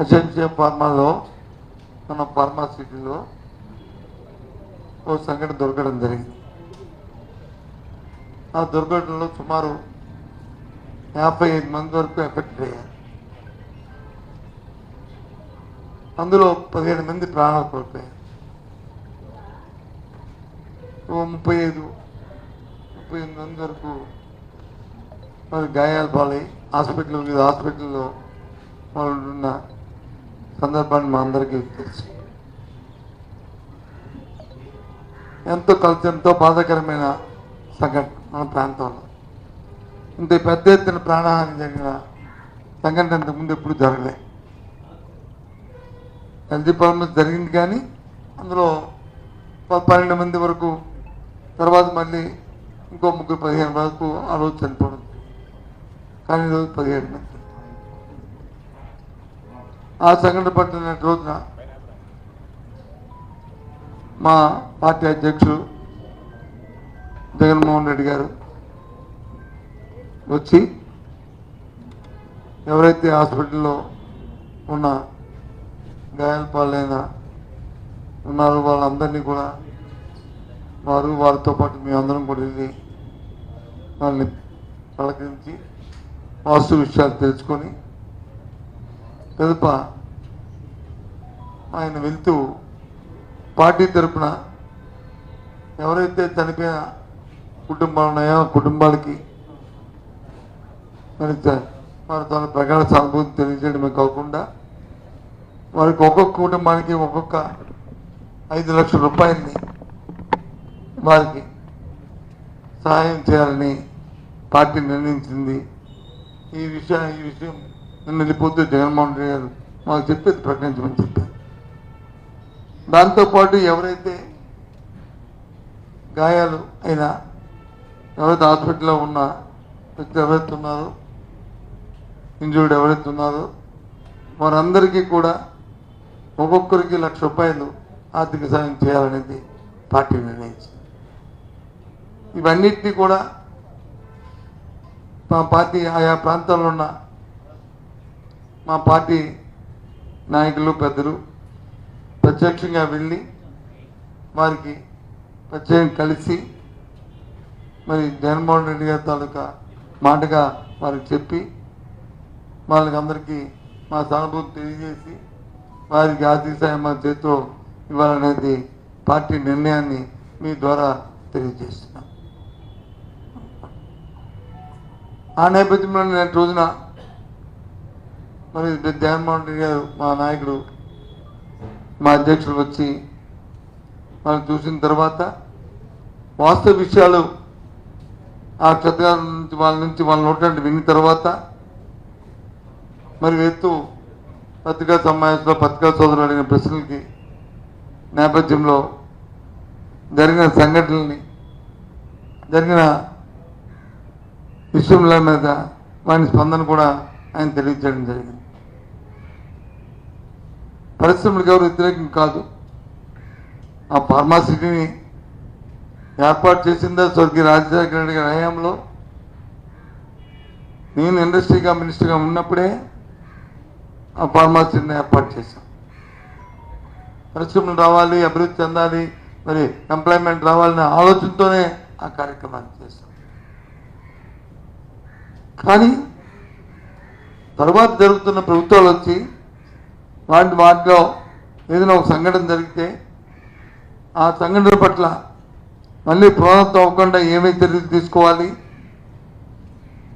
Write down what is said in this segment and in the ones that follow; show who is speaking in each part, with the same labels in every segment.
Speaker 1: ఎస్ఎంసీఎం ఫార్మాలో మన ఫార్మా సిటీలో ఓ సంఘటన దొరకడం జరిగింది. ఆ దుర్ఘటనలో సుమారు యాభై ఐదు మంది వరకు ఎఫెక్ట్ అయ్యారు. అందులో పదిహేను మంది ప్రాణాలు కోల్పోయారు. ఓ ముప్పై ఐదు ముప్పై ఎనిమిది మంది వరకు మరి గాయాలు పాలై హాస్పిటల్ హాస్పిటల్లో వాళ్ళు ఉన్న సందర్భాన్ని మా అందరికీ తెలుసు. ఎంతో కలిసి ఎంతో బాధాకరమైన సంఘటన మన ప్రాంతంలో. ఇంత పెద్ద ఎత్తున ప్రాణహాని జరిగిన సంఘటన ఇంతకుముందు ఎప్పుడు జరగలే. ఎల్జీ జరిగింది కానీ అందులో పన్నెండు మంది వరకు తర్వాత మళ్ళీ ఇంకో ముగ్గురు పదిహేను వరకు ఆ రోజు చనిపోవడం. కానీ ఈరోజు పదిహేడు మంది. ఆ సంఘటన పట్టిన రోజున మా పార్టీ అధ్యక్షుడు జగన్మోహన్ రెడ్డి గారు వచ్చి ఎవరైతే హాస్పిటల్లో ఉన్న గాయాల పాలైన ఉన్నారో వాళ్ళందరినీ కూడా వారు వారితో పాటు మేమందరం కూడా వెళ్ళి వాళ్ళని పలకరించి వాస్తు విషయాలు తెలుసుకొని పిదప ఆయన వెళ్తూ పార్టీ తరపున ఎవరైతే చనిపోయిన కుటుంబాలు ఉన్నాయో కుటుంబాలకి మరి వారి తన ప్రగాఢ సానుభూతి తెలియజేయడమే కాకుండా వారికి ఒక్కొక్క కుటుంబానికి ఒక్కొక్క ఐదు లక్షల రూపాయలని వారికి సహాయం చేయాలని పార్టీ నిర్ణయించింది. ఈ విషయం ఈ విషయం నిన్న వెళ్ళిపోతూ జగన్మోహన్ రెడ్డి గారు మాకు చెప్పేది ప్రకటించమని చెప్పారు. దాంతోపాటు ఎవరైతే గాయాలు అయినా ఎవరైతే హాస్పిటల్లో ఉన్న వ్యక్తులు ఎవరైతే ఉన్నారో ఇంజూర్డ్ ఎవరైతే ఉన్నారో వారందరికీ కూడా ఒక్కొక్కరికి లక్ష రూపాయలు ఆర్థిక సాయం చేయాలనేది పార్టీ నిర్ణయించింది. ఇవన్నిటినీ కూడా మా పార్టీ ఆయా ప్రాంతాల్లో ఉన్న మా పార్టీ నాయకులు పెద్దలు ప్రత్యక్షంగా వెళ్ళి వారికి ప్రత్యేకంగా కలిసి మరి జగన్మోహన్ రెడ్డి గారి తాలూకా మాటగా వారికి చెప్పి వాళ్ళకి అందరికీ మా సానుభూతి తెలియజేసి వారికి ఆర్థిక సాయం మా చేతిలో ఇవ్వాలనేది పార్టీ నిర్ణయాన్ని మీ ద్వారా తెలియజేస్తున్నాం. ఆ నేపథ్యంలో నేటి రోజున మరి జగన్మోహన్ రెడ్డి గారు మా నాయకుడు మా అధ్యక్షులు వచ్చి మనం చూసిన తర్వాత వాస్తవ విషయాలు ఆ క్షత్రియాల నుంచి వాళ్ళ నుంచి వాళ్ళ నోటి విన్న తర్వాత మరి ఎత్తు పత్రికా సమావేశంలో పత్రికా సోదరులు అడిగిన ప్రశ్నలకి నేపథ్యంలో జరిగిన సంఘటనల్ని జరిగిన విషయంల మీద వాని స్పందన కూడా ఆయన తెలియజేయడం జరిగింది. పరిశ్రమలకు ఎవరు వ్యతిరేకం కాదు. ఆ ఫార్మాసిటీని ఏర్పాటు చేసిందా స్వర్గీయ రాజశేఖర రెడ్డి గారి హయాంలో. నేను ఇండస్ట్రీగా మినిస్టర్గా ఉన్నప్పుడే ఆ ఫార్మాసిటీని ఏర్పాటు చేశాం. పరిశ్రమలు రావాలి అభివృద్ధి చెందాలి మరి ఎంప్లాయ్మెంట్ రావాలనే ఆలోచనతోనే ఆ కార్యక్రమాన్ని చేశాం. కానీ తర్వాత జరుగుతున్న ప్రభుత్వాలు వచ్చి వాటి వాటిలో ఏదైనా ఒక సంఘటన జరిగితే ఆ సంఘటన పట్ల మళ్ళీ ప్రోత్సాహం అవ్వకుండా ఏమేమి చర్యలు తీసుకోవాలి.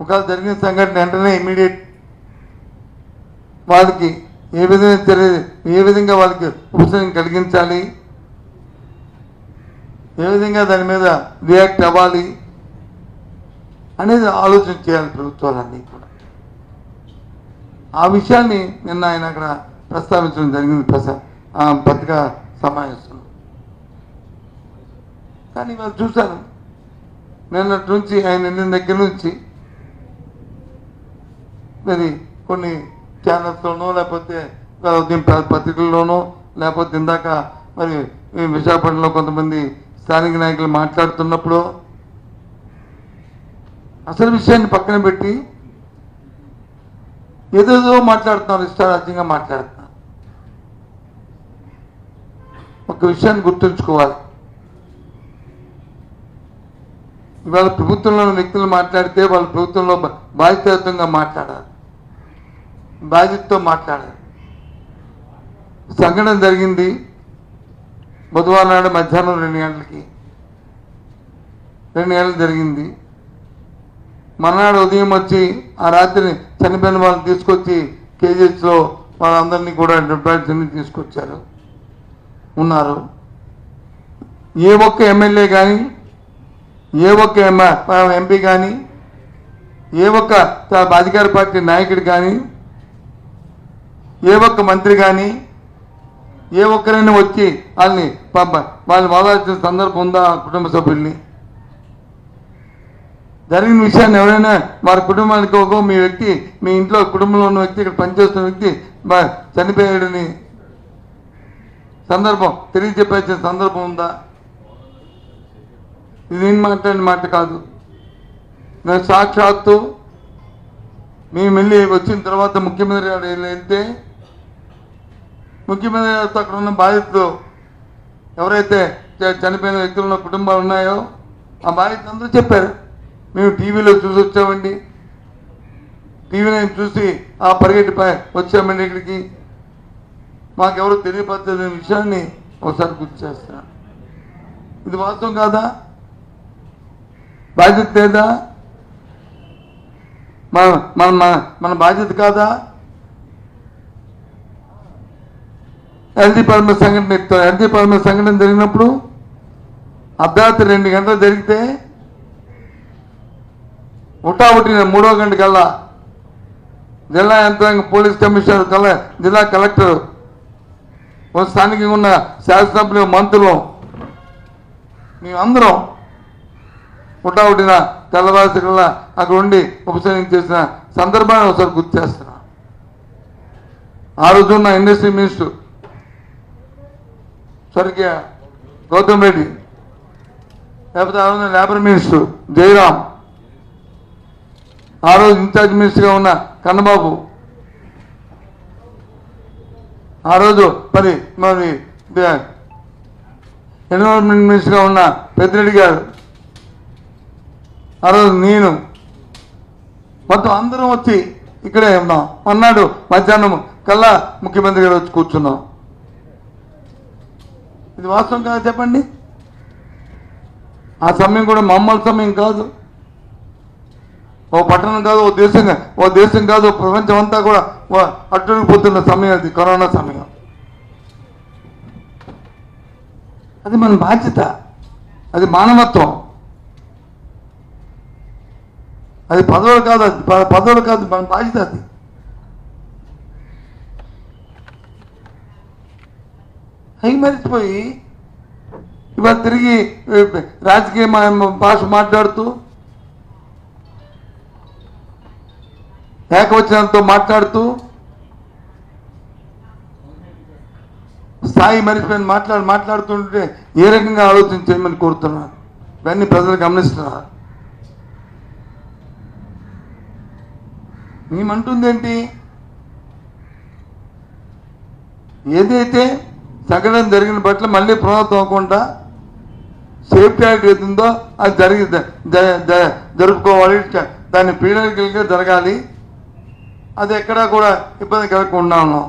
Speaker 1: ఒకవేళ జరిగిన సంఘటన వెంటనే ఇమీడియట్ వాళ్ళకి ఏ విధంగా చర్య ఏ విధంగా వాళ్ళకి ఉపశమనం కలిగించాలి ఏ విధంగా దాని మీద రియాక్ట్ అవ్వాలి అనేది ఆలోచన చేయాలి ప్రభుత్వాలన్నీ కూడా. ఆ విషయాన్ని నిన్న ఆయన అక్కడ ప్రస్తావించడం జరిగింది. ప్రస పత్రికా సమావేశంలో కానీ వాళ్ళు చూశాను నిన్నటి నుంచి ఆయన నిన్న దగ్గర నుంచి మరి కొన్ని ఛానల్స్లోనో లేకపోతే ఉదయం పత్రికల్లోనో లేకపోతే ఇందాక మరి విశాఖపట్నంలో కొంతమంది స్థానిక నాయకులు మాట్లాడుతున్నప్పుడు అసలు విషయాన్ని పక్కన పెట్టి ఏదేదో మాట్లాడుతున్నారు ఇష్టారాజ్యంగా మాట్లాడుతున్నారు. ఒక విషయాన్ని గుర్తుంచుకోవాలి. ఇవాళ ప్రభుత్వంలో ఉన్న వ్యక్తులు మాట్లాడితే వాళ్ళ ప్రభుత్వంలో బాధ్యతాయుతంగా మాట్లాడాలి. బాధ్యతతో మాట్లాడాలి. సంఘటన జరిగింది. బుధవారం నాడు మధ్యాహ్నం రెండు గంటలకి. రెండు గంటలు జరిగింది. మర్నాడు ఉదయం వచ్చి ఆ రాత్రి చనిపోయిన వాళ్ళని తీసుకొచ్చి కేజీహెచ్లో వాళ్ళందరినీ కూడా డిపార్ట్మెంట్ని తీసుకొచ్చారు. ఉన్నారు. ఏ ఒక్క ఎమ్మెల్యే కానీ ఏ ఒక్క ఎంపీ కానీ ఏ ఒక్క అధికార పార్టీ నాయకుడు కానీ ఏ ఒక్క మంత్రి కానీ ఏ ఒక్కరైనా వచ్చి వాళ్ళని పంప వాళ్ళని వాదాల్సిన సందర్భం ఉందా కుటుంబ సభ్యుల్ని? జరిగిన విషయాన్ని ఎవరైనా వారి కుటుంబానికి ఒక మీ వ్యక్తి మీ ఇంట్లో కుటుంబంలో ఉన్న వ్యక్తి ఇక్కడ పనిచేస్తున్న వ్యక్తి చనిపోయాడని సందర్భం. తెలియజెప్పాల్సిన సందర్భం ఉందా? ఇది నేను మాట్లాడిన మాట కాదు. నేను సాక్షాత్తు మేము వెళ్ళి వచ్చిన తర్వాత ముఖ్యమంత్రి గారు వెళ్ళి- వెళ్తే ముఖ్యమంత్రి గారితో అక్కడ ఉన్న బాధితులు ఎవరైతే చ- చనిపోయిన వ్యక్తులు కుటుంబాలు ఉన్నాయో ఆ బాధితులు అందరూ చెప్పారు మేము టీవీలో చూసి వచ్చామండి. టీవీలో చూసి ఆ పరిగెట్టి వచ్చామండి ఇక్కడికి. మాకెవరు తెలియపరచని విషయాన్ని ఒకసారి గుర్తు చేస్తున్నాను ఇది వాస్తవం కాదా? బాధ్యత లేదా? మన మన మన- బాధ్యత కాదా? ఎల్జీ పరమ సంఘటన ఎత్తారు ఎల్జీ పరమ సంఘటన జరిగినప్పుడు అర్ధరాత్రి రెండు గంటలు జరిగితే ఉటావుటిన మూడో గంట కల్లా జిల్లా యంత్రాంగం పోలీస్ కమిషనర్ కల జిల్లా కలెక్టర్ స్థానికంగా ఉన్న శాసనసభ్యులు మంత్రులు మేమందరం పుట్టావుడిన తెల్లవారి కల్లా అక్కడ ఉండి ఉపశమనం చేసిన సందర్భాన్ని ఒకసారి గుర్తు చేస్తున్నా. ఆ రోజు ఉన్న ఇండస్ట్రీ మినిస్టర్ స్వర్గీయ గౌతమ్ రెడ్డి లేకపోతే ఆ రోజున లేబర్ మినిస్టర్ జయరాం ఆ రోజు ఇన్ఛార్జ్ మినిస్టర్గా ఉన్న కన్నబాబు ఆ రోజు మరి మరి ఎన్విరాన్మెంట్ మినిస్టర్గా ఉన్న పెద్దిరెడ్డి గారు ఆ రోజు నేను మొత్తం అందరం వచ్చి ఇక్కడే ఉన్నాం. అన్నాడు మధ్యాహ్నం కల్లా ముఖ్యమంత్రి గారు వచ్చి కూర్చున్నాం. ఇది వాస్తవం కాదు చెప్పండి? ఆ సమయం కూడా మమ్మల్ని సమయం కాదు. ఓ పట్టణం కాదు ఓ దేశం ఓ దేశం కాదు ప్రపంచం అంతా కూడా ఓ అట్టుకుపోతున్న సమయం అది కరోనా సమయం. అది మన బాధ్యత. అది మానవత్వం. అది పదవులు కాదు అది పదవులు కాదు మన బాధ్యత అది. అవి మరిచిపోయి ఇవాళ తిరిగి రాజకీయ భాష మాట్లాడుతూ ఏకవచనంతో మాట్లాడుతూ స్థాయి మరిచిపోయిన మాట్లాడి మాట్లాడుతుంటే ఏ రకంగా ఆలోచన చేయమని కోరుతున్నాను ఇవన్నీ ప్రజలు గమనిస్తున్నారు? మేమంటుంది ఏంటి ఏదైతే సగడం జరిగిన పట్ల మళ్ళీ పునరావృతం అవ్వకుండా సేఫ్టీ యాక్ట్ ఏది ఉందో అది జరిగి జరుపుకోవాలి. దాన్ని పీడకలుగా జరగాలి. అది ఎక్కడా కూడా ఇబ్బంది కలగకుండా ఉన్నాం.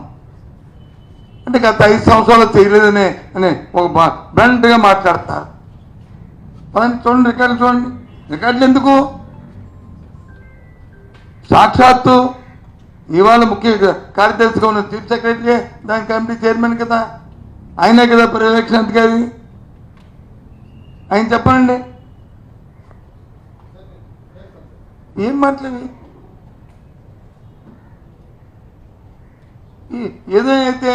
Speaker 1: అంటే గత ఐదు సంవత్సరాలు చేయలేదని అని ఒక బ్రంట్గా మాట్లాడతారు. పదండి చూడండి రికార్డులు చూడండి. రికార్డులు ఎందుకు? సాక్షాత్తు ఇవాళ ముఖ్య కార్యదర్శిగా ఉన్న చీఫ్ సెక్రటరీ దాని కమిటీ చైర్మన్ కదా. ఆయనే కదా పర్యవేక్షణ అధికారి. ఆయన చెప్పండి. ఏం మాట్లాడి ఏదైతే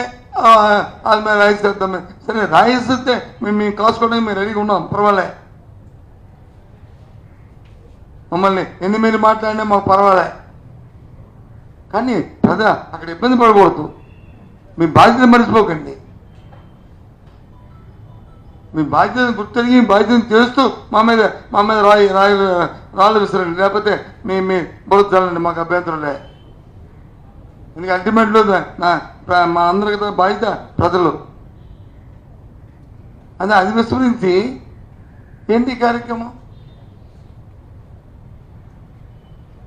Speaker 1: అది మేము రాయిస్తాం సరే రాయిస్తే మేము మేము కాసుకోవడానికి మేము రెడీగా ఉన్నాం పర్వాలే. మమ్మల్ని ఎన్ని మీరు మాట్లాడినా మాకు పర్వాలే. కానీ ప్రజ అక్కడ ఇబ్బంది పడకూడదు. మీ బాధ్యత మర్చిపోకండి. మీ బాధ్యతను గుర్తెరిగి మీ బాధ్యతను చేస్తూ మా మీద మా మీద రాయి రాయి రాళ్ళు విసరండి. లేకపోతే మీ మీ బురద మాకు అభ్యంతరం లే దీనికి అల్టిమేట్లో మా అందరికి బాధ్యత ప్రజలు. అదే అది విస్మరించి ఏంటి కార్యక్రమం?